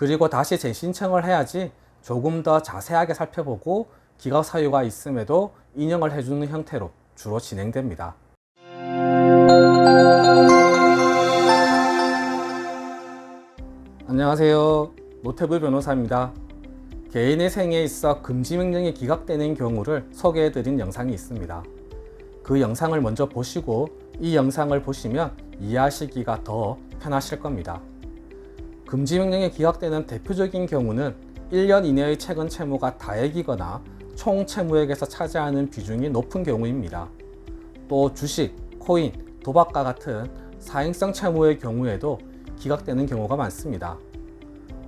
그리고 다시 재신청을 해야지 조금 더 자세하게 살펴보고 기각 사유가 있음에도 인용을 해주는 형태로 주로 진행됩니다. 안녕하세요. 노태부 변호사입니다. 개인의 생에 있어 금지 명령이 기각되는 경우를 소개해 드린 영상이 있습니다. 그 영상을 먼저 보시고 이 영상을 보시면 이해하시기가 더 편하실 겁니다. 금지 명령이 기각되는 대표적인 경우는 1년 이내의 최근 채무가 다액이거나 총 채무액에서 차지하는 비중이 높은 경우입니다. 또 주식, 코인, 도박과 같은 사행성 채무의 경우에도 기각되는 경우가 많습니다.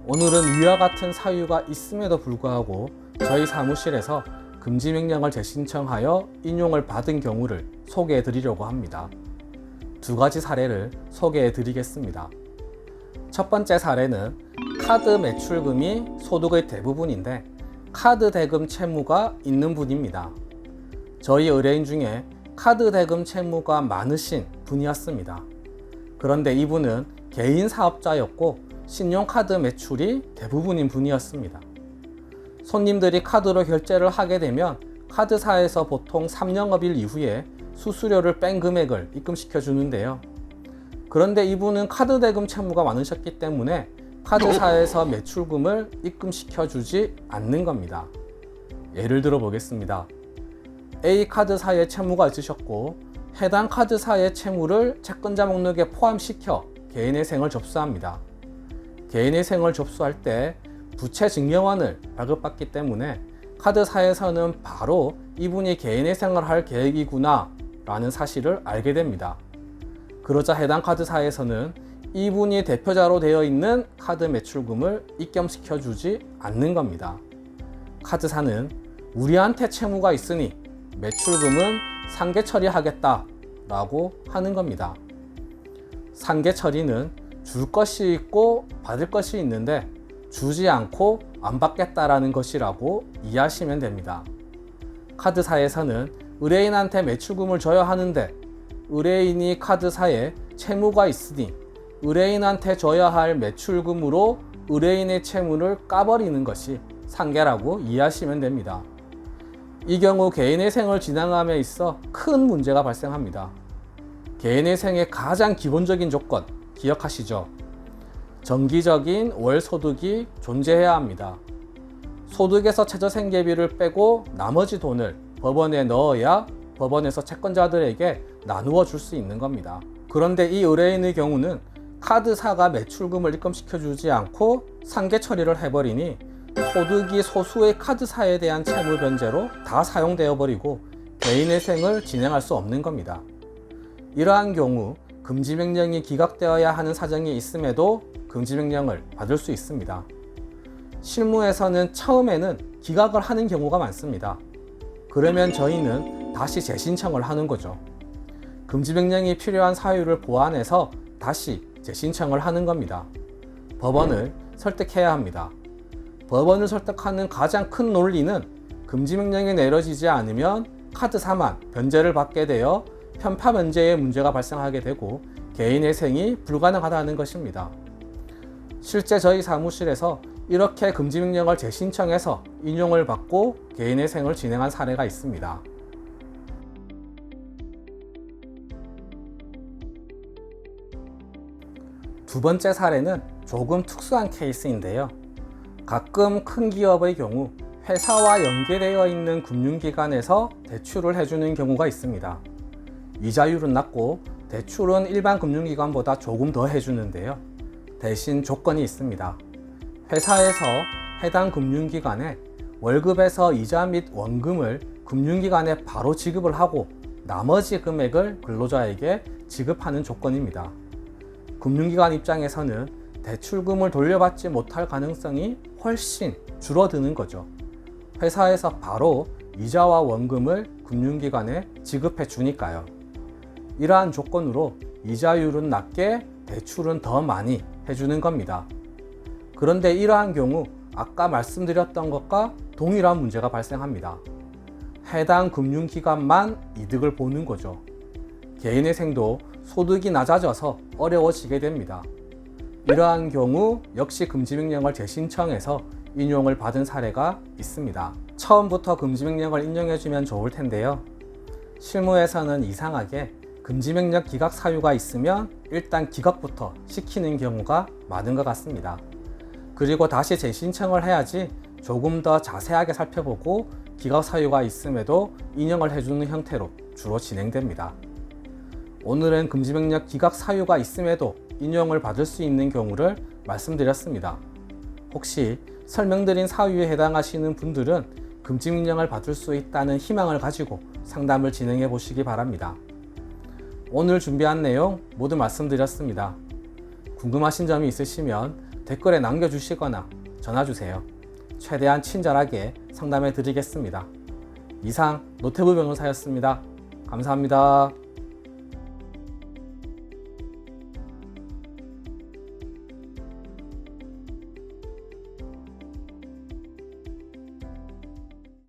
오늘은 위와 같은 사유가 있음에도 불구하고 저희 사무실에서 금지 명령을 재신청하여 인용을 받은 경우를 소개해 드리려고 합니다. 두 가지 사례를 소개해 드리겠습니다. 첫 번째 사례는 카드 매출금이 소득의 대부분인데 카드 대금 채무가 있는 분입니다. 저희 의뢰인 중에 카드 대금 채무가 많으신 분이었습니다. 그런데 이분은 개인 사업자였고 신용카드 매출이 대부분인 분이었습니다. 손님들이 카드로 결제를 하게 되면 카드사에서 보통 3영업일 이후에 수수료를 뺀 금액을 입금시켜 주는데요. 그런데 이분은 카드 대금 채무가 많으셨기 때문에 카드사에서 매출금을 입금시켜 주지 않는 겁니다. 예를 들어 보겠습니다. A 카드사에 채무가 있으셨고 해당 카드사의 채무를 채권자 목록에 포함시켜 개인의 생을 접수합니다. 개인의 생을 접수할 때 부채 증명원을 발급받기 때문에 카드사에서는 바로 이분이 개인의 생을 할 계획이구나 라는 사실을 알게 됩니다. 그러자 해당 카드사에서는 이분이 대표자로 되어 있는 카드 매출금을 입금시켜 주지 않는 겁니다. 카드사는 우리한테 채무가 있으니 매출금은 상계 처리하겠다 라고 하는 겁니다. 상계 처리는 줄 것이 있고 받을 것이 있는데 주지 않고 안 받겠다라는 것이라고 이해하시면 됩니다. 카드사에서는 의뢰인한테 매출금을 줘야 하는데 의뢰인이 카드사에 채무가 있으니 의뢰인한테 줘야 할 매출금으로 의뢰인의 채무를 까버리는 것이 상계라고 이해하시면 됩니다. 이 경우 개인의 생을 진행함에 있어 큰 문제가 발생합니다. 개인의 생의 가장 기본적인 조건 기억하시죠? 정기적인 월 소득이 존재해야 합니다. 소득에서 최저 생계비를 빼고 나머지 돈을 법원에 넣어야 법원에서 채권자들에게 나누어 줄 수 있는 겁니다. 그런데 이 의뢰인의 경우는 카드사가 매출금을 입금시켜 주지 않고 상계 처리를 해버리니 소득이 소수의 카드사에 대한 채무 변제로 다 사용되어 버리고 개인의 생을 진행할 수 없는 겁니다. 이러한 경우 금지 명령이 기각되어야 하는 사정이 있음에도 금지 명령을 받을 수 있습니다. 실무에서는 처음에는 기각을 하는 경우가 많습니다. 그러면 저희는 다시 재신청을 하는 거죠. 금지 명령이 필요한 사유를 보완해서 다시 재신청을 하는 겁니다. 법원을 설득해야 합니다. 법원을 설득하는 가장 큰 논리는 금지 명령이 내려지지 않으면 카드 사만 변제를 받게 되어 편파 변제에 문제가 발생하게 되고 개인의 생이 불가능하다는 것입니다. 실제 저희 사무실에서 이렇게 금지 명령을 재신청해서 인용을 받고 개인의 생을 진행한 사례가 있습니다. 두 번째 사례는 조금 특수한 케이스인데요. 가끔 큰 기업의 경우 회사와 연계되어 있는 금융기관에서 대출을 해주는 경우가 있습니다. 이자율은 낮고 대출은 일반 금융기관보다 조금 더 해주는데요. 대신 조건이 있습니다. 회사에서 해당 금융기관에 월급에서 이자 및 원금을 금융기관에 바로 지급을 하고 나머지 금액을 근로자에게 지급하는 조건입니다. 금융기관 입장에서는 대출금을 돌려받지 못할 가능성이 훨씬 줄어드는 거죠. 회사에서 바로 이자와 원금을 금융기관에 지급해 주니까요. 이러한 조건으로 이자율은 낮게 대출은 더 많이 해주는 겁니다. 그런데 이러한 경우 아까 말씀드렸던 것과 동일한 문제가 발생합니다. 해당 금융기관만 이득을 보는 거죠. 개인의 생도 소득이 낮아져서 어려워지게 됩니다. 이러한 경우 역시 금지명령을 재신청해서 인용을 받은 사례가 있습니다. 처음부터 금지명령을 인용해주면 좋을 텐데요. 실무에서는 이상하게 금지명령 기각 사유가 있으면 일단 기각부터 시키는 경우가 많은 것 같습니다. 그리고 다시 재신청을 해야지 조금 더 자세하게 살펴보고 기각 사유가 있음에도 인용을 해주는 형태로 주로 진행됩니다. 오늘은 금지명령 기각 사유가 있음에도 인용을 받을 수 있는 경우를 말씀드렸습니다. 혹시 설명드린 사유에 해당하시는 분들은 금지명령을 받을 수 있다는 희망을 가지고 상담을 진행해 보시기 바랍니다. 오늘 준비한 내용 모두 말씀드렸습니다. 궁금하신 점이 있으시면 댓글에 남겨주시거나 전화주세요. 최대한 친절하게 상담해 드리겠습니다. 이상 노태부 변호사였습니다. 감사합니다.